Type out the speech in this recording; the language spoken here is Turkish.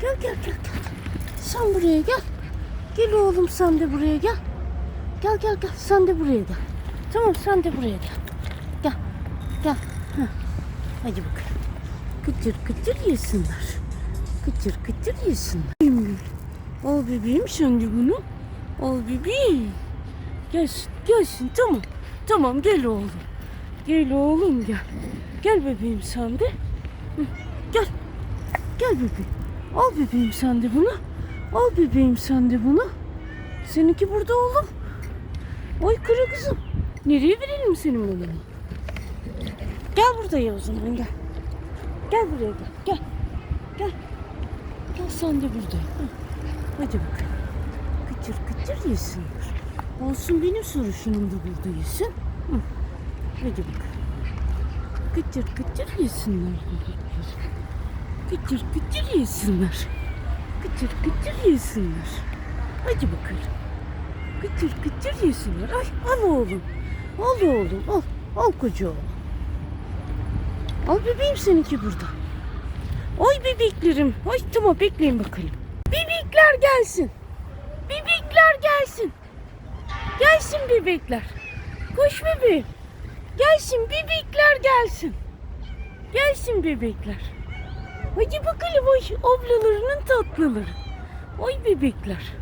Gel gel gel gel. Sen buraya gel. Gel oğlum sen de buraya gel. Gel gel gel sen de buraya gel. Tamam sen de buraya gel. Gel. Gel. Heh. Hadi bakalım. Kıtır kıtır yesinler. Kıtır kıtır yesinler. Al bebeğim sen de bunu. Al bebeğim. Gelsin gelsin tamam. Tamam gel oğlum. Gel oğlum gel. Gel bebeğim sen de. Gel. Gel bebeğim. Al bebeğim sen de bunu. Al bebeğim sen de bunu. Seninki burada oğlum. Oy kara kızım. Nereye verelim senin oğlunu? Gel buraya o zaman gel. Gel buraya gel. Gel. Gel. Gel sen de burada. Hadi bakalım. Kıtır kıtır yesinler. Olsun benim soruşunum da burada yesin. Hadi bakalım. Kıtır kıtır yesinler. Kıtır kıtır yesinler. Kıtır kıtır yesinler. Hadi bakalım. Kıtır kıtır yesinler. Ay al oğlum. Al oğlum al. Al koca oğlum. Al bebeğim seninki burada. Ay bebeklerim. Ay tamam bekleyin bakalım. Bebekler gelsin. Bebekler gelsin. Gelsin bebekler. Koş bebeğim. Gelsin bebekler gelsin. Gelsin bebekler. Hadi bakalım ay ablalarının tatlıları. Ay bebekler.